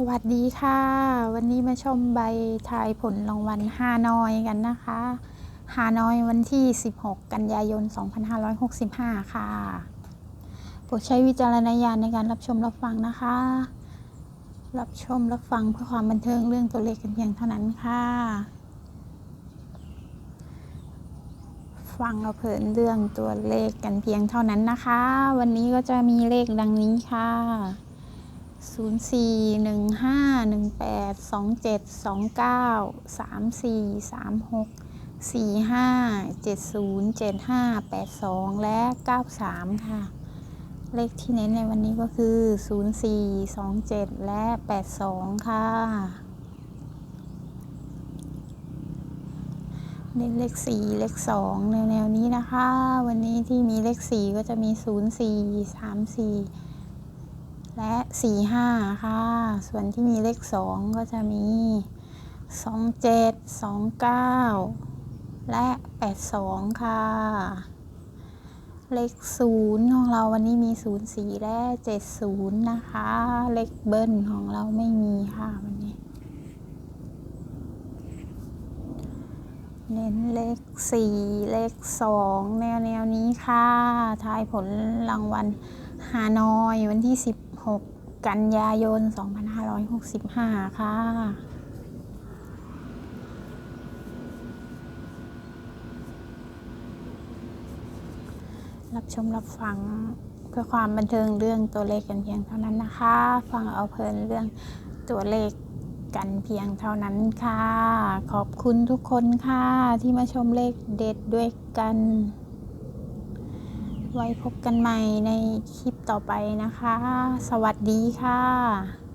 สวัสดีค่ะ วันนี้มาชมใบทายผลรางวัลฮานอยกันนะคะฮานอยวันที่ 16 กันยายน 2565 ค่ะ โปรดใช้วิจารณญาณในการรับชมรับฟังนะคะ รับชมรับฟังเพื่อความบันเทิงเรื่องตัวเลขกันเพียงเท่านั้นค่ะ ฟังเอาเพลินเรื่องตัวเลขกันเพียงเท่านั้นนะคะ วันนี้ก็จะมีเลขดังนี้ค่ะ ศูนย์สี่หนึ่งห้าหนึ่งแปดสองเจ็ดสองเก้าสามสี่สามหกสี่ห้าเจ็ดศูนย์เจ็ดห้าแปดสองและเก้าสามค่ะ เลขที่เน้นในวันนี้ก็คือศูนย์สี่สองเจ็ดและแปดสองค่ะ เน้นเลขสี่เลขสองแนวแนวๆนี้นะคะ วันนี้ที่มีเลขสี่ก็จะมีศูนย์สี่สามสี่ และสี่ห้าค่ะ ส่วนที่มีเลขสองก็จะมีสองเจ็ดสองเก้าและแปดสองค่ะ เลขศูนย์ของเราวันนี้มีศูนย์สี่และเจ็ดศูนะคะ เลขเบิ้ลของเราไม่มีค่ะวันนี้ เน้นเลขสี่เลขสองแนวแนวนี้ค่ะ ทายผลรางวัลฮานอยวันที่10 16 กันยายน 2565 ค่ะ รับชมรับฟังเพื่อความบันเทิงเรื่องตัวเลขกันเพียงเท่านั้นนะคะ ฟังเอาเพลินเรื่องตัวเลขกันเพียงเท่านั้นค่ะ ขอบคุณทุกคนค่ะที่มาชมเลขเด็ดด้วยกัน ไว้พบกันใหม่ในคลิปต่อไปนะคะ สวัสดีค่ะ